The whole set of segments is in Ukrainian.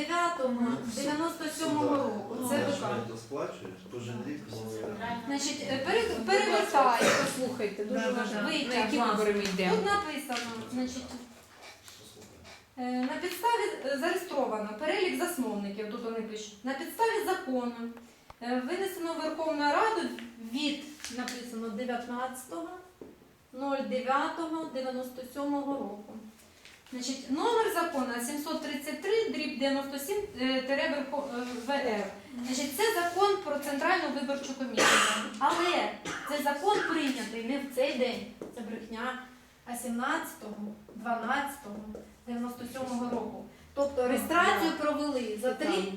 9-го 97-го року. Це Знаєш, ВК. ти сплачуєш, кожен рік. Значить, е, пере- перевертаю. Послухайте, дуже Да, да, важливо. да. На які вибори ми йдемо? Тут написано, значить, е, на підставі е, зареєстровано перелік засновників, тут вони пишуть, на підставі закону е, винесено в Верховну Раду від, написано 19.09.97 року. Значить, номер закону 733 дріб 97 е, е, ВР. Значить, це закон про центральну виборчу комісію. Але цей закон прийнятий не в цей день. Це брехня, а 17-го, 12-го, 97-го року. Тобто реєстрацію провели за три,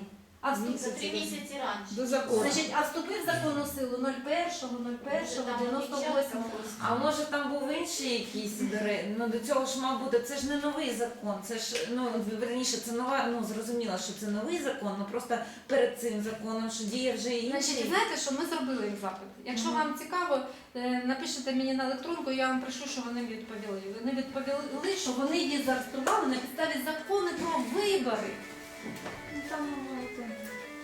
а вступ... За три місяці раніше. До закону. Значить, а вступив закон у силу 01.01.98 А може там був інший якийсь бере- ну до цього ж мав бути, це ж не новий закон, це ж ну верніше, це нова, ну зрозуміло, що це новий закон, ну просто перед цим законом, що діє вже інший. Значить, знаєте, що ми зробили їм запит. Якщо вам цікаво, е, напишіть мені на електронку, я вам пришлю, що вони відповіли. Вони відповіли, що вони її зареєстрували на підставі закону про вибори.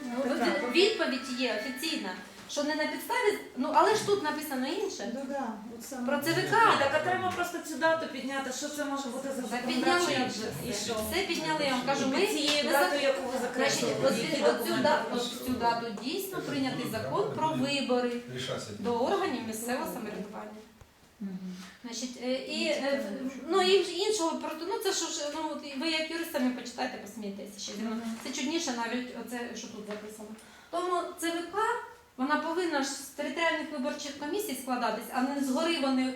Ну, Відповідь є офіційна, що не на підставі, ну але ж тут написано інше. Ну да, от саме. Про ЦВК. Так а треба просто цю дату підняти, що це може бути за Так законодавчий підняли акт? вже і все. що? Все підняли, я вам кажу, ми Під цією датою, яку ви Значить, закреслили, оці- які оцю документи да- пройшли? оцю дату дійсно прийнятий закон про вибори до органів місцевого самоврядування. Значить, е, і е, ну і іншого просто, ну це що ж, ну от ви як юрист самі почитайте, посмієтеся ще. Ну, Це чудніше навіть оце, що тут записано. Тому ЦВК вона повинна ж з територіальних виборчих комісій складатись, а не згори вони.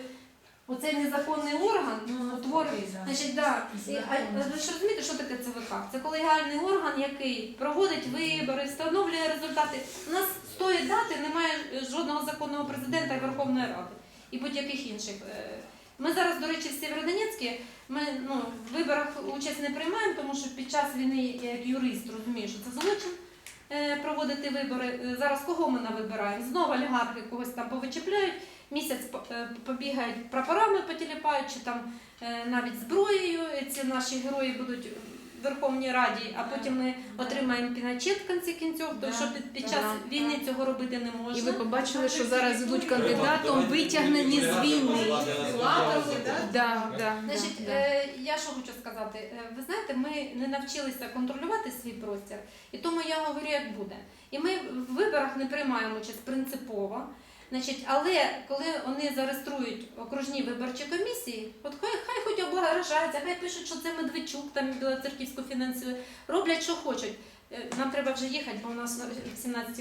Оцей незаконний орган Ну, утворює. Значить, да. Ви ж розумієте, що таке ЦВК? Це колегіальний орган, який проводить вибори, встановлює результати. У нас з тої дати немає е, жодного законного президента і Верховної Ради і будь-яких інших. е. Ми зараз, до речі, в Сєвєродонецьку ми ну, в виборах участь не приймаємо, тому що під час війни як юрист розумію, що це злочин е, проводити вибори. Е, Зараз кого ми навибираємо? Знову олігархи когось там повичепляють, місяць побігають прапорами, потіліпають, чи там навіть зброєю. Ці наші герої будуть в Верховній Раді, а потім ми отримаємо піначет в кінці кінців, тому що під, під час війни цього робити не можна. І ви побачили, що зараз ідуть кандидатом, витягнені з війни. Да, да, Значить, е, я що хочу сказати, Е, ви знаєте, ми не навчилися контролювати свій простір, і тому я говорю, як буде. І ми в виборах не приймаємо участь принципово. Значить, але коли вони зареєструють окружні виборчі комісії, от хай, хай хоч облагоражаються, хай пишуть, що це Медведчук там Білоцерківську фінансує, роблять, що хочуть. Е, Нам треба вже їхати, бо у нас в 17